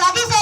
¿Sabes eso?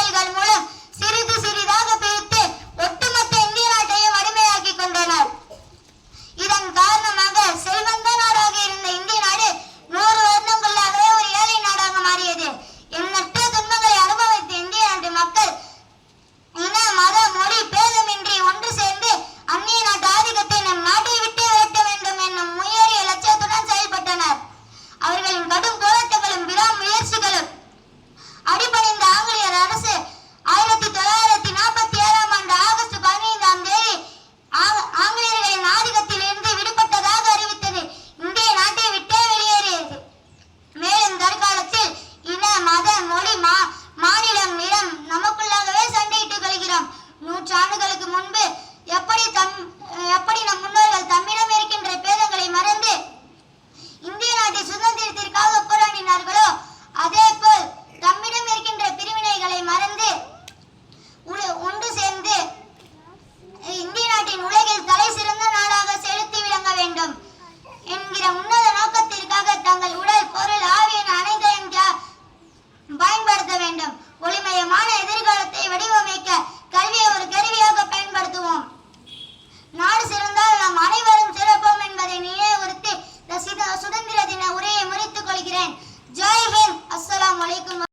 சுதந்திர தின உரையை முடித்துக் கொள்கிறேன். ஜெய் ஹிந்த். அஸ்லாம் வலைக்கம்